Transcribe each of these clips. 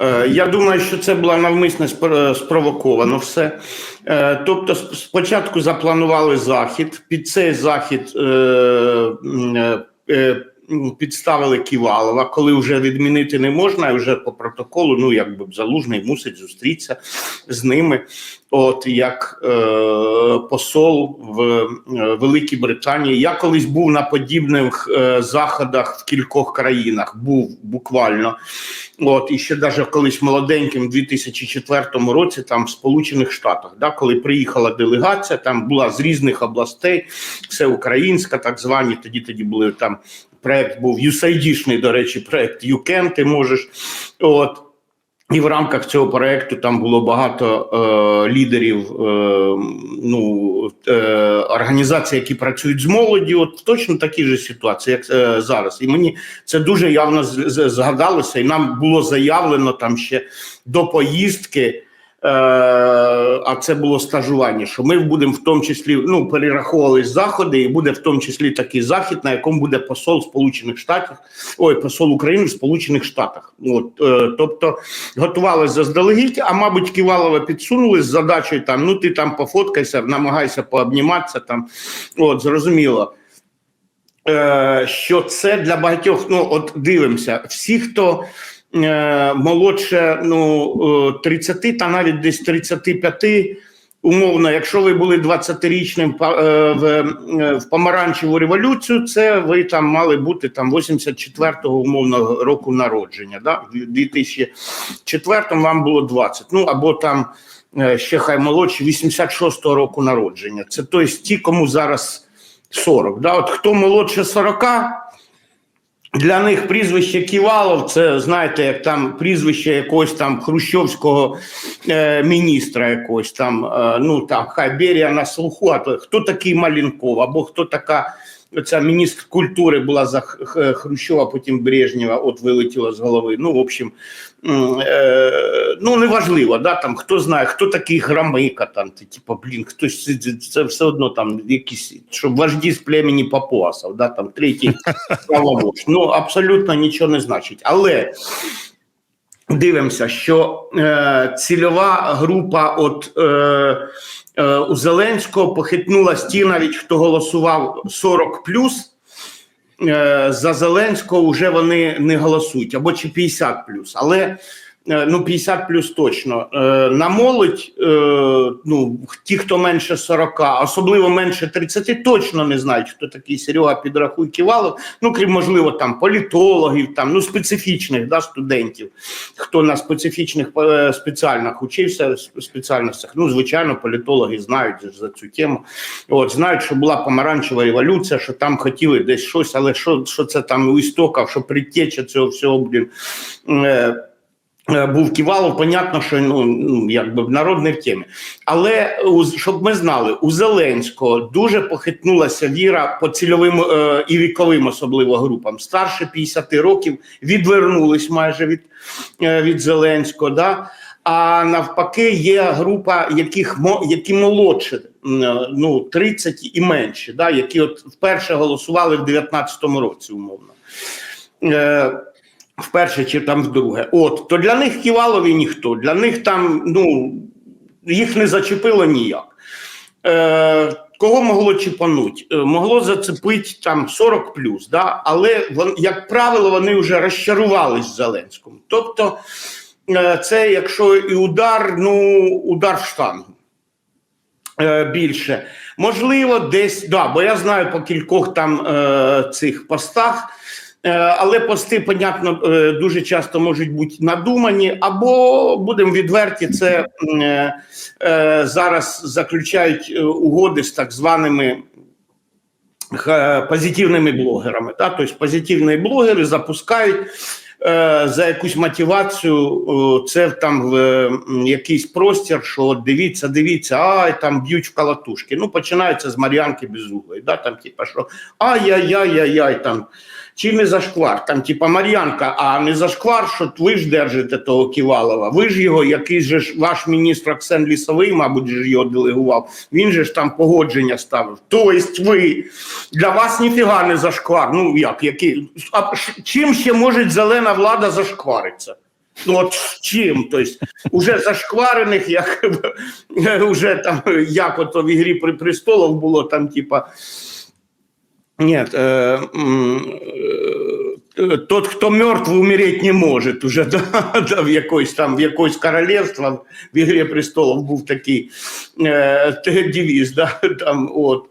Е, Я думаю, що це було навмисно спро- спровоковано все. Е, Тобто, спочатку запланували захід. Під цей захід е, підставили Ківалова, коли вже відмінити не можна, вже по протоколу, ну якби залужний мусить зустрітися з ними. От як посол в Великій Британії. Я колись був на подібних заходах в кількох країнах. Був буквально. От і ще навіть колись молоденьким, в 2004 році, там в Сполучених Штатах, да, коли приїхала делегація, там була з різних областей, все українська, так звані. Тоді тоді були там проект був USAID-шний, до речі, проект ЮКЕН. Ти можеш. От. І в рамках цього проекту там було багато е, лідерів е, ну, е, організацій, які працюють з молоді. От точно такі ж ситуації, як е, зараз. І мені це дуже явно згадалося, і нам було заявлено там ще до поїздки. Е, а це було стажування, що ми будемо в тому числі ну перераховували заходи, і буде в тому числі такий захід, на якому буде посол Сполучених Штатів, ой, посол України в Сполучених Штатах. От е, тобто готувалися заздалегідь, а мабуть, Ківалова підсунули з задачею там: ну ти там пофоткайся, намагайся пообніматися там. От зрозуміло. Е, що це для багатьох, ну от дивимося, всі, хто молодше ну, е, 30 та навіть десь 35, умовно, якщо ви були 20-річним е, в, е, в помаранчеву революцію, це ви там мали бути там 84-го умовно року народження. Да? В 2004 вам було 20. Ну або там е, ще хай молодші 86-го року народження. Це тобто ті, кому зараз 40. Да? От хто молодше 40, для них прізвище Ківалов це знаєте, як там прізвище якогось там хрущовського е, міністра, якогось там, е, ну там хай Берія на слуху, а то хто такий Малінков, або хто така. Ця міністр культури була за Хрущова, потім Брежнєва, от вилетіла з голови. Ну, в общем, е, ну неважливо, да, там хто знає, хто такий громика, там, ти, типу, блін, хтось це, це- все одно там якісь, щоб вожді з племені Папуасов, да, там третій правовож. Ну, абсолютно нічого не значить. Але дивимося, що е, цільова група от е, е, у Зеленського похитнулась ті, навіть хто голосував 40 плюс. за Зеленського вже вони не голосують, або чи 50 але е, ну 50 плюс точно. Е, На молодь, е, ну ті, хто менше 40, особливо менше 30, точно не знають, хто такий Серега Підрахуй Ківалов. Ну, крім можливо, там політологів, там ну специфічних да, студентів, хто на специфічних е, спеціальних учився сп- спеціальностях. Ну, звичайно, політологи знають за цю тему. От знають, що була помаранчева революція, що там хотіли десь щось, але що, що це там у істоках, що предтеча цього всього блін. Е, е, був Ківалов, понятно, що ну, ну якби народ не в темі. Але щоб ми знали, у Зеленського дуже похитнулася віра по цільовим е, і віковим, особливо групам. Старше 50 років відвернулись майже від, е, від Зеленського. Да? А навпаки, є група, яких які молодше, е, ну 30 і менше, да? які от вперше голосували в 19-му році, умовно. Е, вперше чи там вдруге. От то для них Ківалові ніхто, для них там ну їх не зачепило ніяк. Е, Кого могло чіпануть? Е, Могло зацепити там 40 плюс, да? але як правило, вони вже розчарувались Зеленському. Тобто, е, це якщо і удар, ну удар в штангу. Е, більше. Можливо, десь, да, бо я знаю по кількох там цих постах, але пости, понятно, е, дуже часто можуть бути надумані, або будемо відверті, це е, е, зараз заключають е, угоди з так званими позитивними блогерами. Да? Тобто позитивні блогери запускають е, за якусь мотивацію е, це там в е, якийсь простір, що дивіться, дивіться, ай, там б'ють в калатушки. Ну, починається з Мар'янки Безуглої, да? там, типа, що ай-яй-яй-яй, там, чи не зашквар, там, типа, Мар'янка, а не зашквар, що ви ж держите того Ківалова, ви ж його, який же ж ваш міністр Оксен Лісовий, мабуть, ж його делегував, він же ж там погодження ставив. Тобто ви, для вас ніфіга не зашквар. Ну, як, який, а чим ще може зелена влада зашкваритися? Ну от чим? Тобто, уже зашкварених, як уже там, як ото в ігрі при престолов було там, типа. Нет, э, м, э, тот, кто мертв, умереть не может. Уже да, да, в якось там в якось королевство в Ігрі престолов був такий е, те- девіз, да, там, от.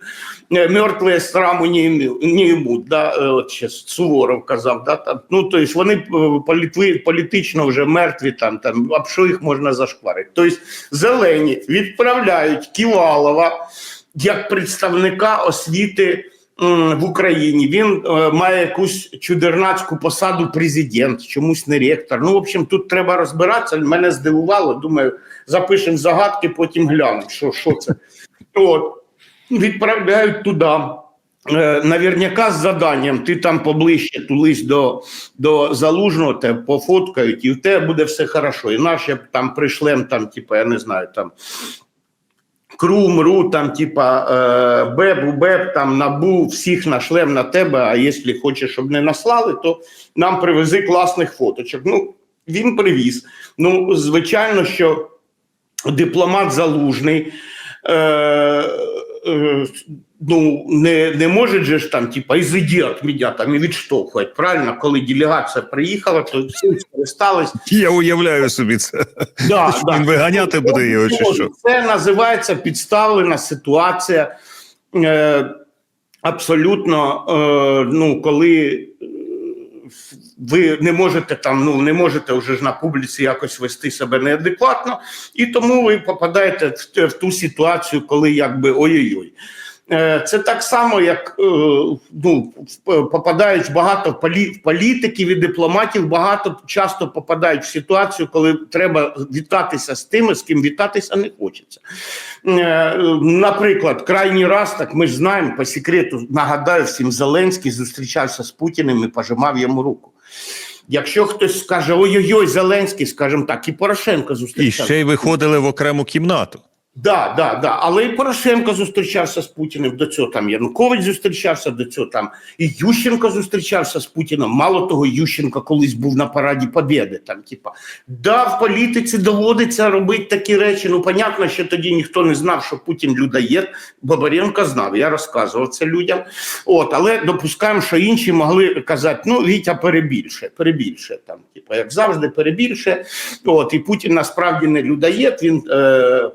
Е, Мертвые сраму не, ім'ю- не ймуть, да, е, от ще Суворов казав, да, там, ну, то есть вони е, політви, політично вже мертві, там, там, а що їх можна зашкварити? Тобто зелені відправляють Ківалова як представника освіти м, в Україні. Він е, має якусь чудернацьку посаду президент, чомусь не ректор. Ну, в общем, тут треба розбиратися. Мене здивувало. Думаю, запишемо загадки, потім глянемо, що, що це. От. Відправляють туди. Е, Наверняка з заданням ти там поближче тулись до, до залужного, тебе пофоткають, і в тебе буде все хорошо. І наші там пришлем, там, типу, я не знаю, там КРУ, Ру, там, типа е, БЕБ, УБЕБ, там НАБУ, всіх нашлем на тебе. А якщо хочеш, щоб не наслали, то нам привези класних фоточок. Ну, він привіз. Ну, звичайно, що дипломат залужний. Е, е, ну, не, не може же ж там, типа, ізиді від мене там і відштовхувати. Правильно, коли делегація приїхала, то всі скористались. Я уявляю собі це. Да, Що він виганяти буде його, чи що? Це називається підставлена ситуація. Е, абсолютно, е, ну, коли ви не можете там, ну не можете вже ж на публіці якось вести себе неадекватно, і тому ви попадаєте в, в ту ситуацію, коли якби ой-ой-ой. Е, Це так само, як е, ну, в- попадають багато полі- політиків і дипломатів, багато часто попадають в ситуацію, коли треба вітатися з тими, з ким вітатися не хочеться. Е, Наприклад, крайній раз, так ми ж знаємо по секрету, нагадаю всім, Зеленський зустрічався з Путіним і пожимав йому руку. Якщо хтось скаже ой-ой-ой, Зеленський, скажімо так, і Порошенко І ще й виходили в окрему кімнату. Да, да, да. Але і Порошенко зустрічався з Путіним. До цього там Янукович зустрічався, до цього там і Ющенко зустрічався з Путіним. Мало того, Ющенко колись був на параді Побєди. Там, типа, да, в політиці доводиться робити такі речі. Ну, понятно, що тоді ніхто не знав, що Путін людоєд. Бабаренко знав, я розказував це людям. От, але допускаємо, що інші могли казати: ну, Вітя перебільше, перебільше там, типа, як завжди, перебільше. От, і Путін насправді не людоєд, він е, е,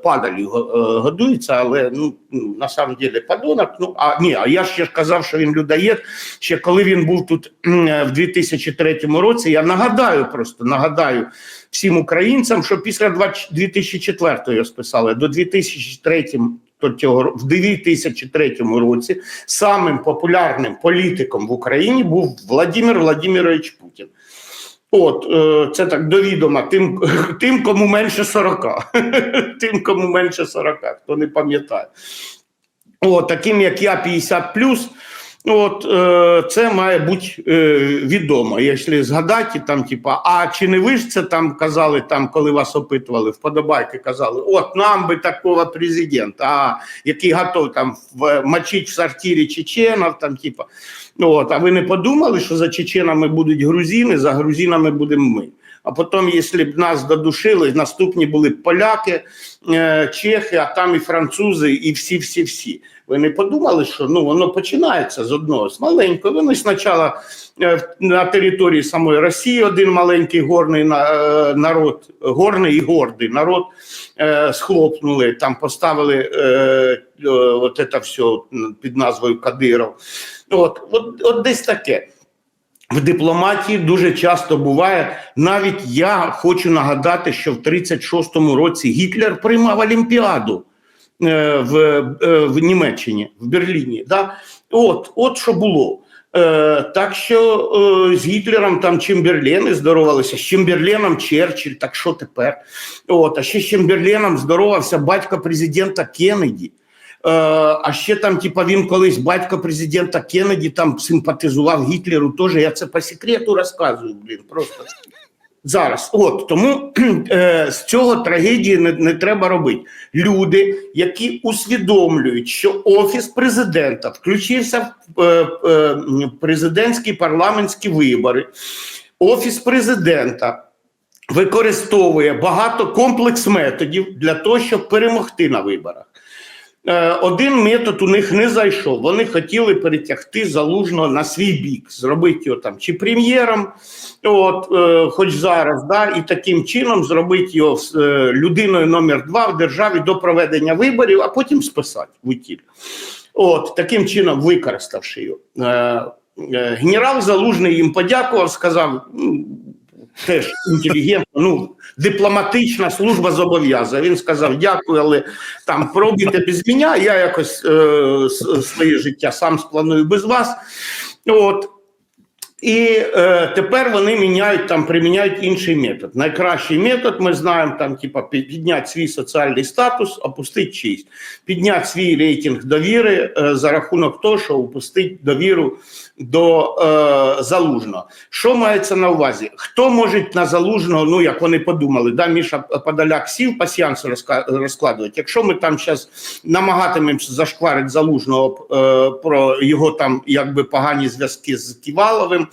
годується, але ну, на самом деле подонок. Ну, а ні, а я ще казав, що він людоєд. Ще коли він був тут е, в 2003 році, я нагадаю просто, нагадаю всім українцям, що після 20 2004 його списали, до 2003 то цього ро- в 2003 році самим популярним політиком в Україні був Владимир Владимирович Путін. От, е, це так довідома. тим, тим, кому менше 40. тим, кому менше 40, хто не пам'ятає. О, таким як я 50 От е, це має бути е, відомо. Якщо згадати, там, типа, а чи не ви ж це там казали, там, коли вас опитували, вподобайки казали, от нам би такого президента, а, який готов там в, мочити в сортирі чеченів, там, типа. От, а ви не подумали, що за чеченами будуть грузини, за грузинами будемо ми. А потім, якщо б нас додушили, наступні були б поляки, е, чехи, а там і французи, і всі-всі-всі. Ви не подумали, що ну воно починається з одного з маленького. Вони спочатку е, на території самої Росії один маленький горний е, народ, горний і гордий народ схлопнули, там поставили от це все під назвою Кадиров. От, от, от десь таке. В дипломатії дуже часто буває. Навіть я хочу нагадати, що в 36-му році Гітлер приймав Олімпіаду е, в, е, в Німеччині, в Берліні. Да? От, от що було. Е, так що е, з Гітлером там Чемберлени здоровалися, з Чемберленом Черчилль, так що тепер? От, а ще з Чемберленом здоровався батько президента Кеннеді. Е, а ще там, типа, він колись батько президента Кеннеді там симпатизував Гітлеру. Теж я це по секрету розказую, блін, просто зараз. От тому е, з цього трагедії не, не треба робити. Люди, які усвідомлюють, що офіс президента включився в е, е, президентські парламентські вибори, офіс президента використовує багато комплекс методів для того, щоб перемогти на виборах. Е, Один метод у них не зайшов. Вони хотіли перетягти залужного на свій бік, зробити його там чи прем'єром, от, е, хоч зараз, да, і таким чином зробити його е, людиною номер два в державі до проведення виборів, а потім списати в утіль. От таким чином, використавши його. Е, е, Генерал Залужний їм подякував, сказав. «М, Теж інтелігентна, ну дипломатична служба зобов'язує. Він сказав: дякую, але там пробуйте без мене, я якось е, своє життя сам спланую без вас. От. І е, тепер вони міняють там, приміняють інший метод. Найкращий метод, ми знаємо, там, типа, під- підняти свій соціальний статус, опустити честь, підняти свій рейтинг довіри е, за рахунок того, що опустить довіру до е, залужного. Що мається на увазі? Хто може на залужного, ну як вони подумали, да, Міша Подоляк сів пасіянс розкладувати. Якщо ми там зараз намагатимемося зашкварити залужного е, про його там якби погані зв'язки з Ківаловим.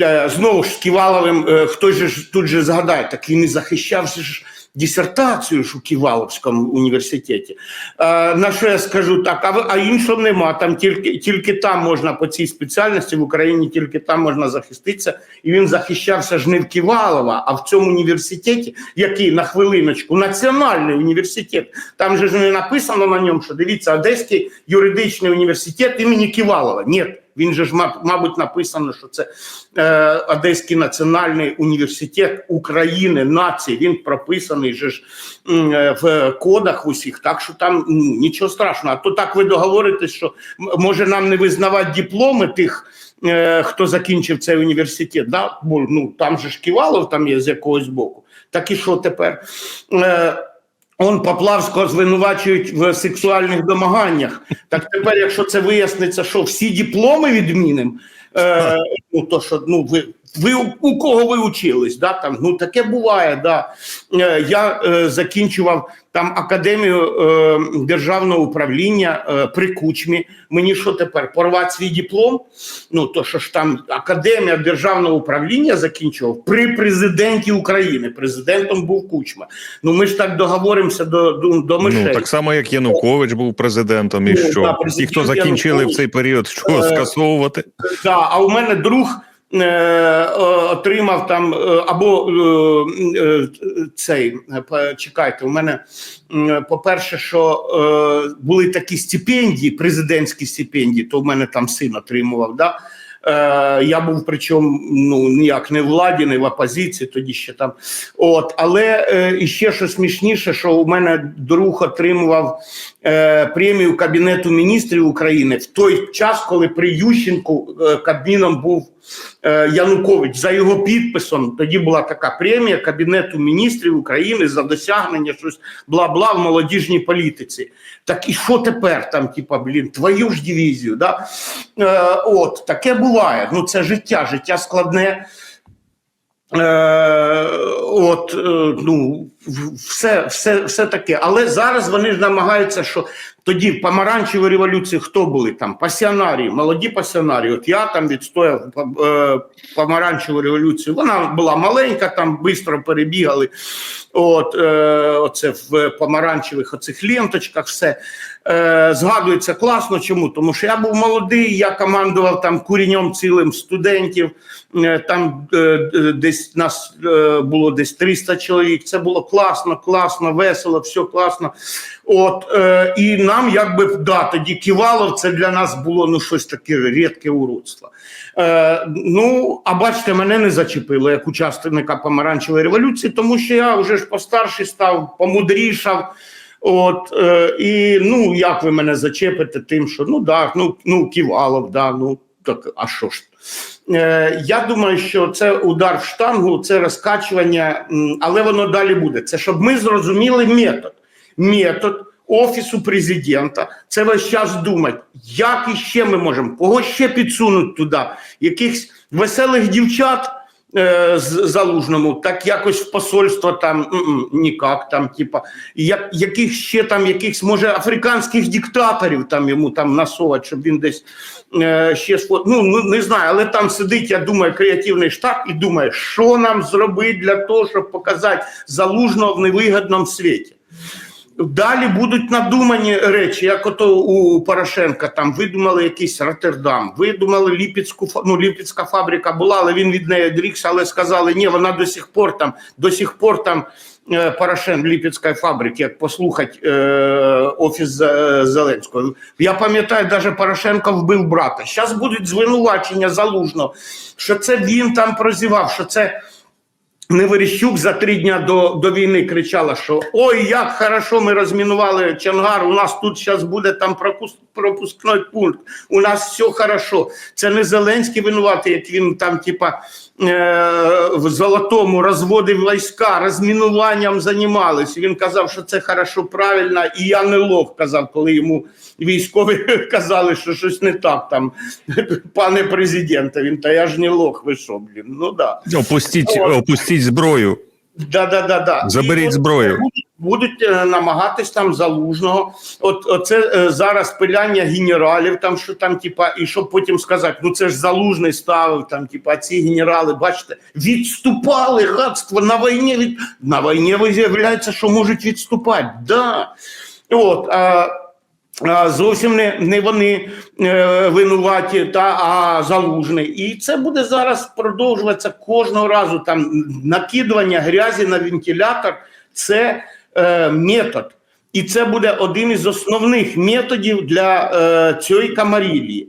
Е, Знову ж Ківаловим, е, хтось ж тут же згадає, так він і захищав же ж дисертацію ж у Ківаловському університеті. Е, на що я скажу так, а, а іншого нема. Там тільки, тільки там можна по цій спеціальності в Україні, тільки там можна захиститися. І він захищався ж не в Ківалова, а в цьому університеті, який на хвилиночку, національний університет. Там же ж не написано на ньому, що дивіться, Одеський юридичний університет імені Ківалова. Ні. Він же ж, мабуть, написано, що це е, Одеський національний університет України, нації. Він прописаний же ж е, в кодах усіх. Так що там нічого страшного. А то так ви договоритесь, що може нам не визнавати дипломи тих. е, Хто закінчив цей університет, да? бо ну там же ж Ківалов там є з якогось боку. Так і що тепер? Е, Он Поплавського звинувачують в сексуальних домаганнях. Так тепер, якщо це виясниться, що всі дипломи відмінимо, е, ну то що ну ви. Ви у- кого ви учились? Да, там, ну таке буває. Да. Е, я е, закінчував там академію е, державного управління е, при кучмі. Мені що тепер порвати свій диплом? Ну то що ж там академія державного управління закінчував при президенті України. Президентом був кучма. Ну ми ж так договоримося до, до, до мишей. Ну так само, як Янукович був президентом, і Ну, да, що ті, хто закінчили в цей період, що Е, скасовувати? Да, а у мене друг е, е, отримав там е, або е, е, цей е, чекайте, у мене по-перше, що е, були такі стипендії, президентські стипендії, то в мене там син отримував. Да? Е, я був причому ну ніяк не в владі, не в опозиції, тоді ще там. От, але е, і ще що смішніше, що у мене друг отримував е, премію Кабінету міністрів України в той час, коли при Ющенку е, Кабміном був е, Янукович. За його підписом тоді була така премія Кабінету міністрів України за досягнення щось бла-бла в молодіжній політиці. Так і що тепер там, типа, блін, твою ж дивізію? Да? Е, от таке буває. Ну це життя, життя складне. Е, от, е, ну, все, все, все таке. Але зараз вони ж намагаються, що тоді в помаранчевій революції хто були там? Пасіонарії, молоді пасіонарії. От я там відстояв е, помаранчеву революцію. Вона була маленька, там швидко перебігали. От, е, оце в помаранчевих оцих ленточках все. Е, згадується класно. Чому? Тому що я був молодий, я командував там курінням цілим студентів. Е, Там е, е, десь нас е, було десь 300 чоловік. Це було класно, класно, весело, все класно. От е, і нам, якби да, тоді Ківалов, це для нас було ну щось таке рідке уродство. Е, ну, а бачите, мене не зачепило як учасника помаранчевої революції, тому що я вже ж постарший став, помудрішав. От е, і ну як ви мене зачепите тим, що ну да, ну ну Ківалов, да, ну так, а що ж? Е, я думаю, що це удар в штангу, це розкачування, але воно далі буде. Це щоб ми зрозуміли метод. Метод офісу президента. Це весь час думати, як іще ми можемо, кого ще підсунути туди, якихось веселих дівчат е, залужному, так якось в посольство там ніяк там, типа, як, яких ще там, якихось, може, африканських диктаторів там йому там насовать, щоб він десь е, ще ну, ну не знаю, але там сидить, я думаю, креативний штаб і думає, що нам зробити для того, щоб показати залужного в невигідному світі. Далі будуть надумані речі, як ото у Порошенка там видумали якийсь Роттердам, видумали Ліпецьку ну, Ліпецька фабрика була, але він від неї відрікся, але сказали, ні, вона до сих пор там, до сих пор там е, Порошен Ліпецької фабрики, як послухати е, офіс е, Зеленського. Я пам'ятаю, навіть Порошенко вбив брата. Зараз будуть звинувачення залужно, що це він там прозівав, що це. Неверещук за три дня до, до війни кричала, що ой, як хорошо ми розмінували Чонгар, у нас тут зараз буде там пропуск, пропускний пункт, у нас все хорошо. Це не Зеленський винуватий, як він там, типа, е, в Золотому розводив війська, розмінуванням займались. Він казав, що це хорошо, правильно, і я не лох казав, коли йому військові казали, що щось не так там, пане президенте. Він та я ж не лох, ви що, блін. Ну да. Опустіть, опустіть зброю. Да, да, да, да. Заберіть І зброю. Будуть, будуть е, намагатись там залужного. От оце е, зараз пиляння генералів, там що там, типа, і щоб потім сказати, ну це ж залужний ставив, там, типа, ці генерали, бачите, відступали гадство на війні. Від... На війні виявляється, що можуть відступати. Да. От, а зовсім не, не вони е, винуваті, та, а залужний. І це буде зараз продовжуватися кожного разу. Там накидування грязі на вентилятор це е, метод. І це буде один із основних методів для е, цієї камарілії.